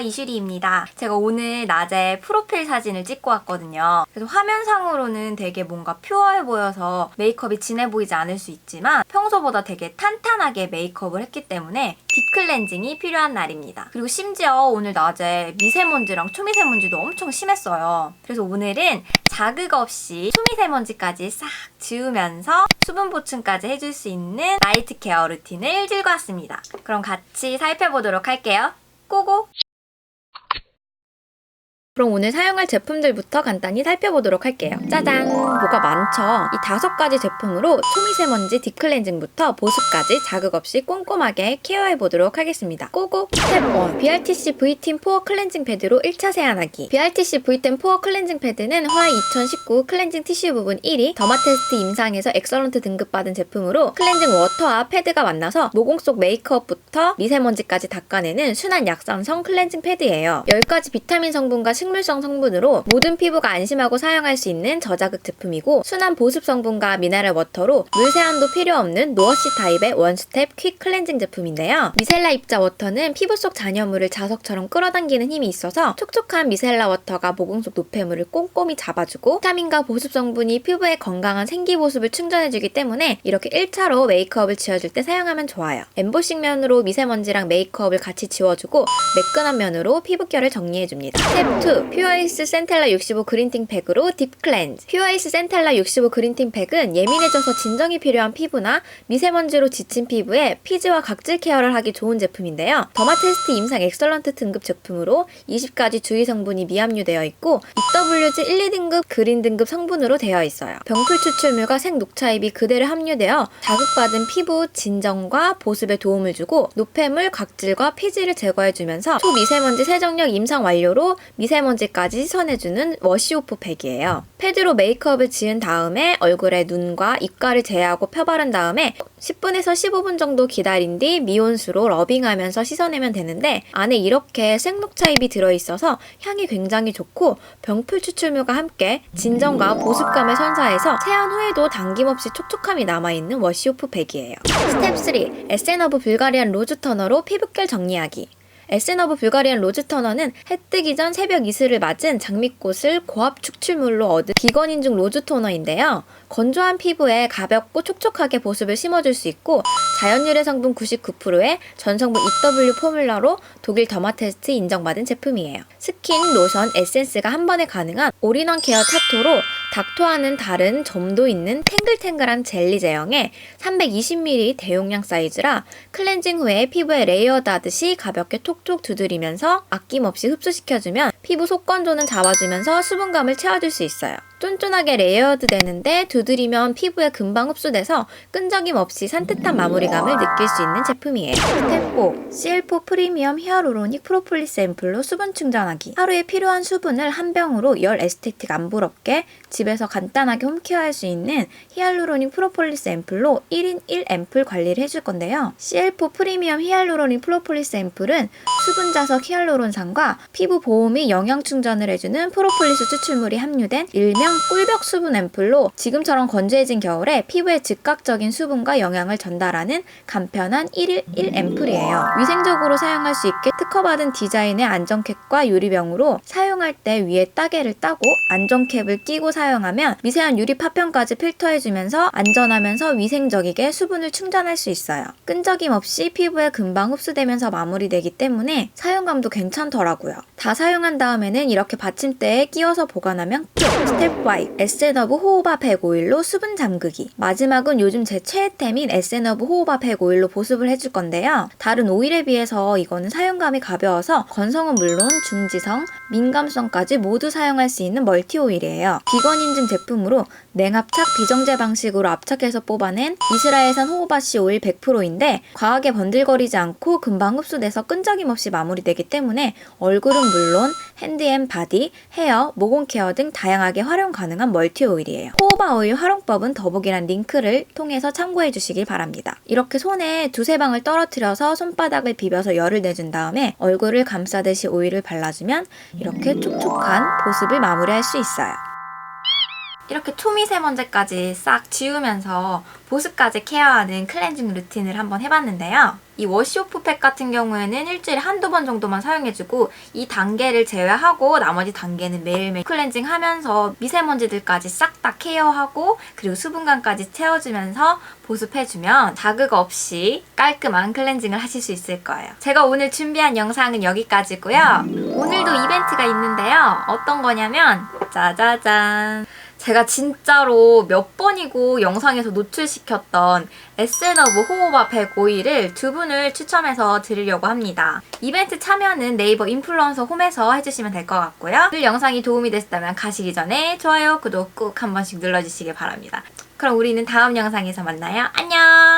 이슈리입니다. 제가 오늘 낮에 프로필 사진을 찍고 왔거든요. 그래서 화면상으로는 되게 뭔가 퓨어해 보여서 메이크업이 진해 보이지 않을 수 있지만 평소보다 되게 탄탄하게 메이크업을 했기 때문에 딥클렌징이 필요한 날입니다. 그리고 심지어 오늘 낮에 미세먼지랑 초미세먼지도 엄청 심했어요. 그래서 오늘은 자극 없이 초미세먼지까지 싹 지우면서 수분 보충까지 해줄 수 있는 나이트 케어 루틴을 들고 왔습니다. 그럼 같이 살펴보도록 할게요. 고고! 그럼 오늘 사용할 제품들부터 간단히 살펴보도록 할게요. 짜잔! 뭐가 많죠? 이 다섯 가지 제품으로 초미세먼지 딥클렌징부터 보습까지 자극 없이 꼼꼼하게 케어해보도록 하겠습니다. 고고! 스텝 1. BRTC V10 포어 클렌징 패드로 1차 세안하기. BRTC V10 포어 클렌징 패드는 화이 2019 클렌징 티슈 부분 1위, 더마테스트 임상에서 엑설런트 등급받은 제품으로 클렌징 워터와 패드가 만나서 모공 속 메이크업부터 미세먼지까지 닦아내는 순한 약산성 클렌징 패드예요. 10가지 비타민 성분과 식물 성 성분으로 모든 피부가 안심하고 사용할 수 있는 저자극 제품이고 순한 보습 성분과 미네랄 워터로 물 세안도 필요 없는 노워시 타입의 원스텝 퀵 클렌징 제품인데요. 미셀라 입자 워터는 피부 속 잔여물을 자석처럼 끌어당기는 힘이 있어서 촉촉한 미셀라 워터가 모공 속 노폐물을 꼼꼼히 잡아주고 비타민과 보습 성분이 피부에 건강한 생기 보습을 충전해주기 때문에 이렇게 1차로 메이크업을 지워줄 때 사용하면 좋아요. 엠보싱 면으로 미세먼지랑 메이크업을 같이 지워주고 매끈한 면으로 피부결을 정리해줍니다. 스텝 2. 퓨어이스 센텔라 65 그린팅 팩으로 딥 클렌즈. 퓨어이스 센텔라 65 그린팅 팩은 예민해져서 진정이 필요한 피부나 미세먼지로 지친 피부에 피지와 각질 케어를 하기 좋은 제품인데요. 더마 테스트 임상 엑설런트 등급 제품으로 20가지 주의 성분이 미함유되어 있고 EWG 1, 2등급 그린 등급 성분으로 되어 있어요. 병풀 추출물과 생녹차입이 그대로 함유되어 자극받은 피부 진정과 보습에 도움을 주고 노폐물, 각질과 피지를 제거해주면서 초미세먼지 세정력 임상 완료로 미세먼지 까지 씻어내주는 워시오프 팩이에요. 패드로 메이크업을 지은 다음에 얼굴에 눈과 입가를 제하고 펴바른 다음에 10분에서 15분 정도 기다린 뒤 미온수로 러빙하면서 씻어내면 되는데 안에 이렇게 생녹차입이 들어있어서 향이 굉장히 좋고 병풀 추출물과 함께 진정과 보습감을 선사해서 세안 후에도 당김없이 촉촉함이 남아있는 워시오프 팩이에요. 스텝 3. 에센어브 불가리안 로즈 터너로 피부결 정리하기. 에센어브 불가리안 로즈 터너는 해 뜨기 전 새벽 이슬을 맞은 장미꽃을 고압 축출물로 얻은 기건 인 중 로즈 토너인데요. 건조한 피부에 가볍고 촉촉하게 보습을 심어줄 수 있고 자연 유래 성분 99%의 전성분 EW 포뮬러로 독일 더마테스트 인정받은 제품이에요. 스킨, 로션, 에센스가 한 번에 가능한 올인원 케어 차토로 닥토와는 다른 점도 있는 탱글탱글한 젤리 제형의 320ml 대용량 사이즈라 클렌징 후에 피부에 레이어드하듯이 가볍게 톡톡 두드리면서 아낌없이 흡수시켜주면 피부 속건조는 잡아주면서 수분감을 채워줄 수 있어요. 쫀쫀하게 레이어드 되는데 두드리면 피부에 금방 흡수돼서 끈적임 없이 산뜻한 마무리감을 느낄 수 있는 제품이에요. 스텝 4. CL4 프리미엄 히아루로닉 프로폴리스 앰플로 수분 충전하기. 하루에 필요한 수분을 한 병으로 열 에스테틱 안 부럽게 집에서 간단하게 홈케어할 수 있는 히알루로닉 프로폴리스 앰플로 1인 1 앰플 관리를 해줄 건데요. CL4 프리미엄 히알루로닉 프로폴리스 앰플은 수분 자석 히알루론산과 피부 보호 및 영양 충전을 해주는 프로폴리스 추출물이 함유된 일명 꿀벽 수분 앰플로 지금처럼 건조해진 겨울에 피부에 즉각적인 수분과 영양을 전달하는 간편한 1일 1 앰플이에요. 위생적으로 사용할 수 있게 특허받은 디자인의 안전캡과 유리병으로 사용할 때 위에 따개를 따고 안전캡을 끼고 사용 하면 미세한 유리 파편까지 필터해주면서 안전하면서 위생적이게 수분을 충전할 수 있어요. 끈적임 없이 피부에 금방 흡수되면서 마무리되기 때문에 사용감도 괜찮더라고요. 다 사용한 다음에는 이렇게 받침대에 끼워서 보관하면 끝! 스텝 5. 에센어브 호호바 팩 오일로 수분 잠그기. 마지막은 요즘 제 최애템인 에센어브 호호바 팩 오일로 보습을 해줄 건데요. 다른 오일에 비해서 이거는 사용감이 가벼워서 건성은 물론 중지성, 민감성까지 모두 사용할 수 있는 멀티 오일이에요. 비건 인증 제품으로 냉압착 비정제 방식으로 압착해서 뽑아낸 이스라엘산 호호바씨 오일 100%인데 과하게 번들거리지 않고 금방 흡수돼서 끈적임 없이 마무리되기 때문에 얼굴은 물론 핸드앤 바디, 헤어, 모공 케어 등 다양하게 활용 가능한 멀티 오일이에요. 호호바 오일 활용법은 더보기란 링크를 통해서 참고해 주시길 바랍니다. 이렇게 손에 두세 방울 떨어뜨려서 손바닥을 비벼서 열을 내준 다음에 얼굴을 감싸듯이 오일을 발라주면 이렇게 촉촉한 보습을 마무리할 수 있어요. 이렇게 초미세먼지까지 싹 지우면서 보습까지 케어하는 클렌징 루틴을 한번 해봤는데요. 이 워시오프 팩 같은 경우에는 일주일에 한두 번 정도만 사용해주고 이 단계를 제외하고 나머지 단계는 매일매일 클렌징 하면서 미세먼지들까지 싹 다 케어하고 그리고 수분감까지 채워주면서 보습해주면 자극 없이 깔끔한 클렌징을 하실 수 있을 거예요. 제가 오늘 준비한 영상은 여기까지고요. 오늘도 이벤트가 있는데요. 어떤 거냐면 짜자잔. 제가 진짜로 몇 번이고 영상에서 노출시켰던 에센어브 호호바 105일을 두 분을 추첨해서 드리려고 합니다. 이벤트 참여는 네이버 인플루언서 홈에서 해주시면 될 것 같고요. 오늘 영상이 도움이 되셨다면 가시기 전에 좋아요, 구독 꾹 한 번씩 눌러주시기 바랍니다. 그럼 우리는 다음 영상에서 만나요. 안녕!